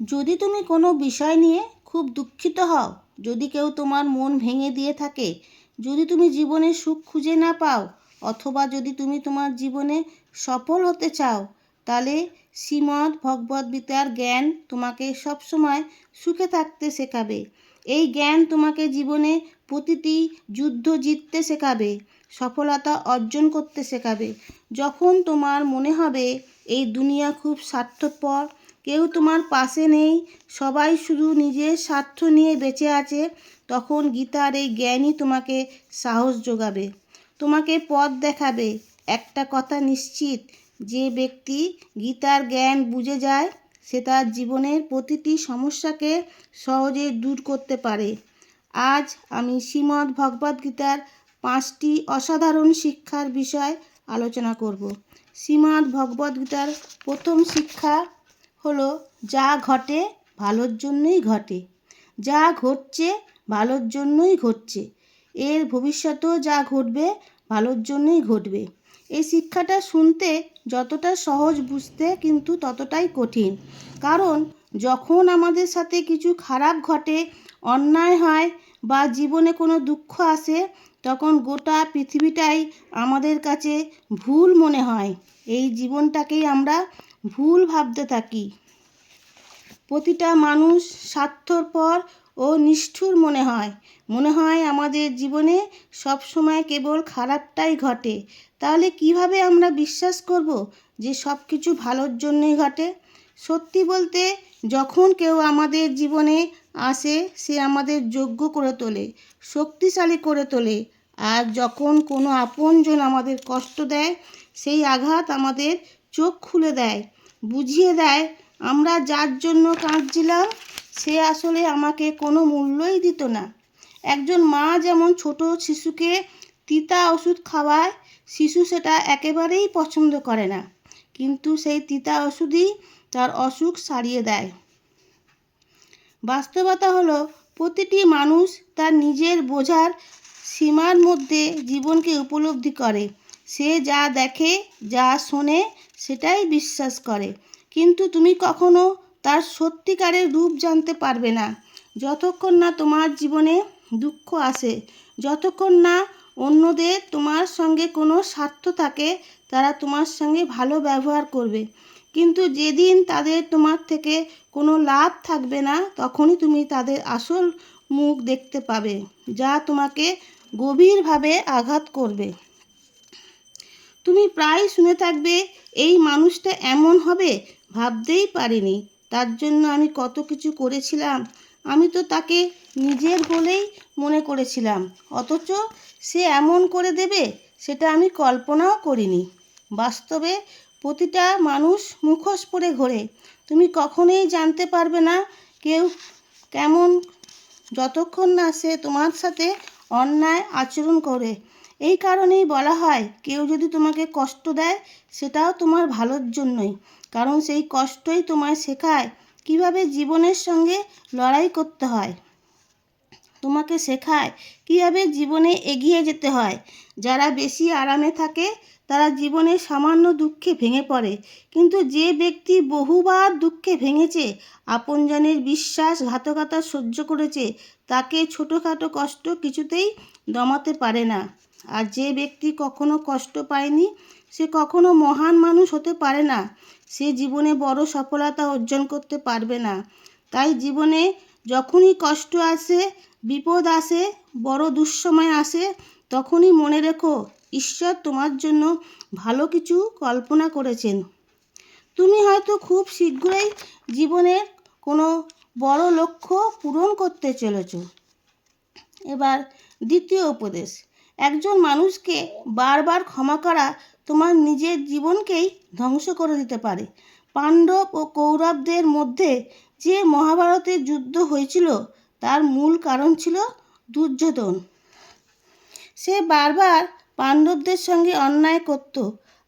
যদি তুমি কোনো বিষয় নিয়ে খুব দুঃখিত হও, যদি কেউ তোমার মন ভেঙে দিয়ে থাকে, যদি তুমি জীবনে সুখ খুঁজে না পাও, অথবা যদি তুমি তোমার জীবনে সফল হতে চাও, তাহলে শ্রীমদ্ ভগবদ গীতার জ্ঞান তোমাকে সবসময় সুখে থাকতে শেখাবে। এই জ্ঞান তোমাকে জীবনে প্রতিটি যুদ্ধ জিততে শেখাবে, সফলতা অর্জন করতে শেখাবে। যখন তোমার মনে হবে, এই দুনিয়া খুব স্বার্থপর কেউ তোমার পাশে নেই। সবাই শুধু নিজের স্বার্থ নিয়ে বেঁচে আছে। তখন গীতার এই জ্ঞানই তোমাকে সাহস যোগাবে, তোমাকে পথ দেখাবে। একটা কথা নিশ্চিত, যে ব্যক্তি গীতার জ্ঞান বুঝে যায়, সে তার জীবনের প্রতিটি সমস্যাকে সহজে দূর করতে পারে। আজ আমি শ্রীমদ্ ভগবদ্গীতার পাঁচটি অসাধারণ শিক্ষার বিষয় আলোচনা করব। শ্রীমদ্ ভগবদ্গীতার প্রথম শিক্ষা হলো, যা ঘটে ভালোর জন্যই ঘটে, যা ঘটছে ভালোর জন্যই ঘটছে, এর ভবিষ্যতেও যা ঘটবে ভালোর জন্যই ঘটবে। এই শিক্ষাটা শুনতে যতটা সহজ বুঝতে কিন্তু ততটাই কঠিন। কারণ, যখন আমাদের সাথে কিছু খারাপ ঘটে, অন্যায় হয় বা জীবনে কোনো দুঃখ আসে, তখন গোটা পৃথিবীটাই আমাদের কাছে ভুল মনে হয়। এই জীবনটাকেই আমরা ভুল ভাবতে থাকি। প্রতিটা মানুষ স্বার্থপর ও নিষ্ঠুর মনে হয়। মনে হয় আমাদের জীবনে সব সময় কেবল খারাপটাই ঘটে। তাহলে কীভাবে আমরা বিশ্বাস করব যে সব কিছু ভালোর জন্যই ঘটে? সত্যি বলতে, যখন কেউ আমাদের জীবনে আসে, সে আমাদের যোগ্য করে তোলে, শক্তিশালী করে তোলে। আর যখন কোনো আপনজন আমাদের কষ্ট দেয়, সেই আঘাত আমাদের চোখ খুলে দেয়। বুঝিয়ে দেয়। আমরা যার জন্য কাঁদছিলাম, সে আসলে আমাকে কোনো মূল্যই দিত না। একজন মা যেমন ছোট শিশুকে তিতা ওষুধ খাওয়ায়, শিশু সেটা একেবারেই পছন্দ করে না। কিন্তু সেই তিতা ওষুধই তার অসুখ সারিয়ে দেয়। বাস্তবতা হলো, প্রতিটি মানুষ তার নিজের বোঝার সীমার মধ্যে জীবনকে উপলব্ধি করে। সে যা দেখে, যা শোনে, সেটাই বিশ্বাস করে। কিন্তু তুমি কখনো তার সত্যিকারের রূপ জানতে পারবে না। যতক্ষণ না তোমার জীবনে দুঃখ আসে, যতক্ষণ না অন্যদের তোমার সঙ্গে কোনো স্বার্থ থাকে, তারা তোমার সঙ্গে ভালো ব্যবহার করবে। কিন্তু যেদিন তাদের তোমার থেকে কোনো লাভ থাকবে না, তখনই তুমি তাদের আসল মুখ দেখতে পাবে, যা তোমাকে গভীরভাবে আঘাত করবে। তুমি প্রায় শুনে থাকবে, এই মানুষটা এমন হবে? ভাবতেই পারিনি। তার জন্য আমি কত কিছু করেছিলাম, আমি তো তাকে নিজের বলেই মনে করেছিলাম। অথচ সে এমন করে দেবে, সেটা আমি কল্পনাও করিনি। বাস্তবে প্রতিটা মানুষ মুখোশ পরে ঘোরে। তুমি কখনোই জানতে পারবে না কেউ কেমন, যতক্ষণ না সে তোমার সাথে অন্যায় আচরণ করে। এই কারণেই বলা হয়, কেউ যদি তোমাকে কষ্ট দেয়, সেটাও তোমার ভালোর জন্যই। কারণ সেই কষ্টই তোমায় শেখায় কীভাবে জীবনের সঙ্গে লড়াই করতে হয়। তোমাকে শেখায় কীভাবে জীবনে এগিয়ে যেতে হয়। যারা বেশি আরামে থাকে, তারা জীবনে সামান্য দুঃখে ভেঙে পড়ে। কিন্তু যে ব্যক্তি বহুবার দুঃখে ভেঙেছে, আপনজনের বিশ্বাস বিশ্বাসঘাতকতা সহ্য করেছে, তাকে ছোটোখাটো কষ্ট কিছুতেই দমাতে পারে না। আর যে ব্যক্তি কখনো কষ্ট পায়নি, সে কখনো মহান মানুষ হতে পারে না। সে জীবনে বড় সফলতা অর্জন করতে পারবে না। তাই জীবনে যখনই কষ্ট আসে, বিপদ আসে, বড় দুঃসময় আসে, তখনই মনে রেখো, ঈশ্বর তোমার জন্য ভালো কিছু কল্পনা করেছেন। তুমি হয়তো খুব শীঘ্রই জীবনের কোনো বড় লক্ষ্য পূরণ করতে চলেছ। এবার দ্বিতীয় উপদেশ। একজন মানুষকে বারবার ক্ষমা করা তোমার নিজের জীবনকেই ধ্বংস করে দিতে পারে। পাণ্ডব ও কৌরবদের মধ্যে যে মহাভারতের যুদ্ধ হয়েছিল, তার মূল কারণ ছিল দুর্যোধন। সে বারবার পাণ্ডবদের সঙ্গে অন্যায় করত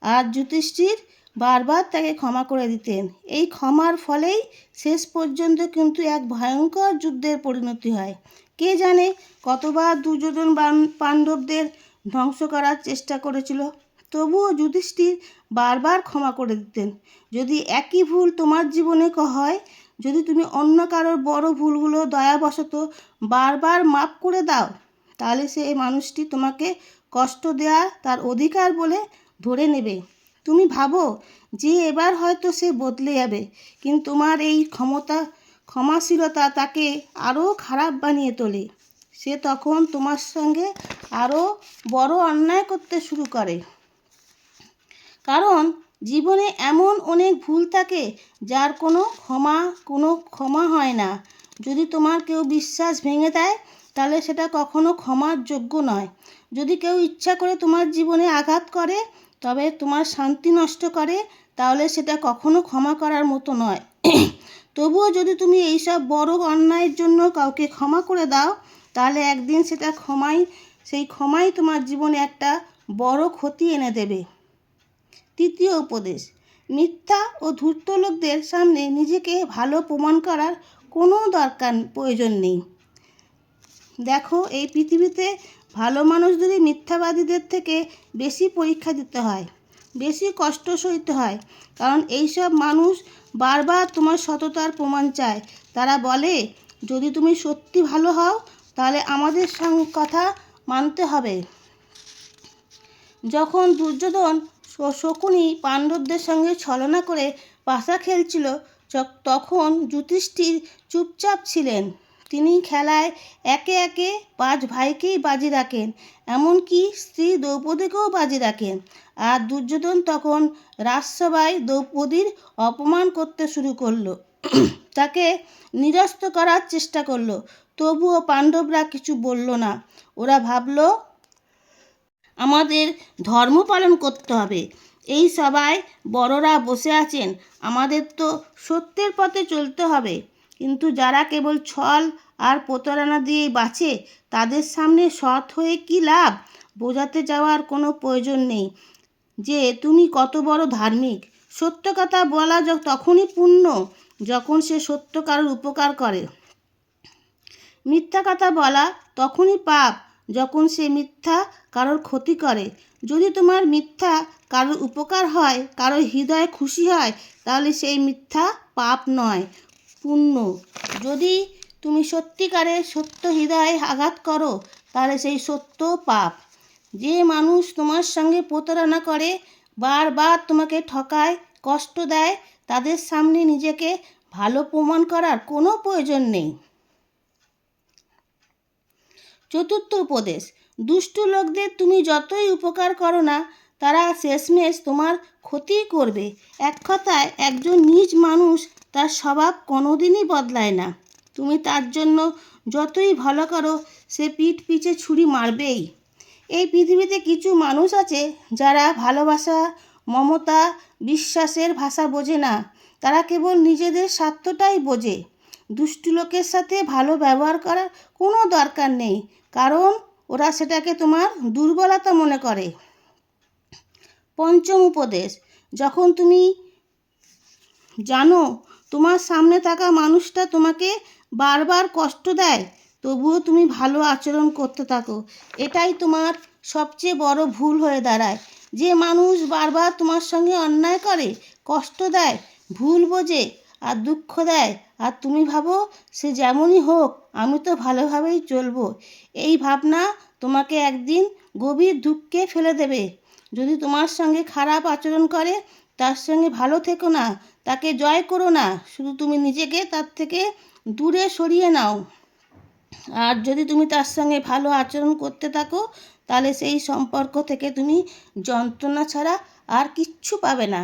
আর যুধিষ্ঠির বারবার তাকে ক্ষমা করে দিতেন। এই ক্ষমার ফলেই শেষ পর্যন্ত কিন্তু এক ভয়ঙ্কর যুদ্ধের পরিণতি হয়। কে জানে কতবার দুর্যোধন পাণ্ডবদের ধ্বংস করার চেষ্টা করেছিল। তবুও যুধিষ্ঠির বারবার ক্ষমা করে দিতেন। যদি একই ভুল তোমার জীবনে ক হয়, যদি তুমি অন্য কারোর বড় ভুলগুলো দয়াবশত বারবার মাপ করে দাও, তাহলে সে মানুষটি তোমাকে কষ্ট দেওয়া তার অধিকার বলে ধরে নেবে। তুমি ভাবো যে এবার হয়তো সে বদলে যাবে, কিন্তু তোমার এই ক্ষমতা ক্ষমাশীলতা তাকে আরও খারাপ বানিয়ে তোলে। সে তখন তোমার সঙ্গে আরও বড় অন্যায় করতে শুরু করে। কারণ জীবনে এমন অনেক ভুল থাকে যার কোনো ক্ষমা কোনো ক্ষমা হয় না। যদি তোমার কেউ বিশ্বাস ভেঙে দেয়, তাহলে সেটা কখনো ক্ষমার যোগ্য নয়। যদি কেউ ইচ্ছা করে তোমার জীবনে আঘাত করে, তবে তোমার শান্তি নষ্ট করে, তাহলে সেটা কখনো ক্ষমা করার মতো নয়। তবুও যদি তুমি এইসব বড় অন্যায়ের জন্য কাউকে ক্ষমা করে দাও, তাহলে একদিন সেটা ক্ষমাই, সেই ক্ষমাই তোমার জীবনে একটা বড় ক্ষতি এনে দেবে। তৃতীয় উপদেশ, মিথ্যা ও ধূর্ত লোকদের সামনে নিজেকে ভালো প্রমাণ করার কোনো দরকার, প্রয়োজন নেই। দেখো, এই পৃথিবীতে ভালো মানুষদেরই মিথ্যাবাদীদের থেকে বেশি পরীক্ষা দিতে হয়, বেশি কষ্ট সইতে হয়, কারণ এইসব মানুষ বারবার তোমার সততার প্রমাণ চায়। তারা বলে, যদি তুমি সত্যি ভালো হও, তাহলে আমাদের সঙ্গে কথা মানতে হবে। যখন দুর্যোধন শকুনি পাণ্ডবদের সঙ্গে ছলনা করে পাশা খেলছিল তখন যুধিষ্ঠির চুপচাপ ছিলেন। তিনি খেলায় একে একে পাঁচ ভাইকেই বাজি রাখেন, এমনকি স্ত্রী দ্রৌপদীকেও বাজি রাখেন। আর দুর্যোধন তখন রাজসভায় দ্রৌপদীর অপমান করতে শুরু করল। তাকে নিরস্ত করার চেষ্টা করল। তবুও পাণ্ডবরা কিছু বলল না। ওরা ভাবলো, আমাদের ধর্ম পালন করতে হবে। এই সবাই বড়রা বসে আছেন। আমাদের তো সত্যের পথে চলতে হবে। কিন্তু যারা কেবল ছল আর প্রতারণা দিয়েই বাঁচে, তাদের সামনে সৎ হয়ে কি লাভ? বোঝাতে যাওয়ার কোনো প্রয়োজন নেই। যে, তুমি কত বড় ধার্মিক। সত্য কথা বলা তখনই পূর্ণ, যখন সে সত্য কারোর উপকার করে। মিথ্যা কথা বলা তখনই পাপ, যখন সে মিথ্যা কারোর ক্ষতি করে। যদি তোমার মিথ্যা কারোর উপকার হয়, কারোর হৃদয় খুশি হয়, তাহলে সেই মিথ্যা পাপ নয়। পুণ্য যদি তুমি সত্যিকারে সত্য হৃদয়ে আঘাত করো, তাহলে সেই সত্য পাপ। যে মানুষ তোমার সঙ্গে প্রতারণা করে, বারবার তোমাকে ঠকায়, কষ্ট দেয়, তাদের সামনে নিজেকে ভালো প্রমাণ করার কোনো প্রয়োজন নেই। চতুর্থ উপদেশ, দুষ্টু লোকদের তুমি যতই উপকার করো না, তারা শেষমেশ তোমার ক্ষতি করবে। এক কথায়, একজন নিজ মানুষ তার স্বভাব কোনোদিনই বদলায় না। তুমি তার জন্য যতই ভালো করো, সে পিঠ পিছে ছুরি মারবেই। এই পৃথিবীতে কিছু মানুষ আছে যারা ভালোবাসা, মমতা, বিশ্বাসের ভাষা বোঝে না। তারা কেবল নিজেদের স্বার্থটাই বোঝে। দুষ্টু লোকের সাথে ভালো ব্যবহার করার কোনো দরকার নেই, কারণ ওরা সেটাকে তোমার দুর্বলতা মনে করে। পঞ্চম উপদেশ, যখন তুমি জানো তোমার সামনে থাকা মানুষটা তোমাকে বারবার কষ্ট দেয়। তবুও তুমি ভালো আচরণ করতে থাকো। এটাই তোমার সবচেয়ে বড় ভুল হয়ে দাঁড়ায়। যে মানুষ বারবার তোমার সঙ্গে অন্যায় করে, কষ্ট দেয়, ভুল বোঝে আর দুঃখ দেয়, আর তুমি ভাবো সে যেমনই হোক আমি তো ভালোভাবেই চলবো। এই ভাবনা তোমাকে একদিন গভীর দুঃখে ফেলে দেবে। যদি তোমার সঙ্গে খারাপ আচরণ করে, তার সঙ্গে ভালো থেকো না, তাকে জয় করো না, শুধু তুমি নিজেকে তার থেকে দূরে সরিয়ে নাও। আর যদি তুমি তার সঙ্গে ভালো আচরণ করতে থাকো, তাহলে সেই সম্পর্ক থেকে তুমি যন্ত্রণা ছাড়া আর কিচ্ছু পাবে না।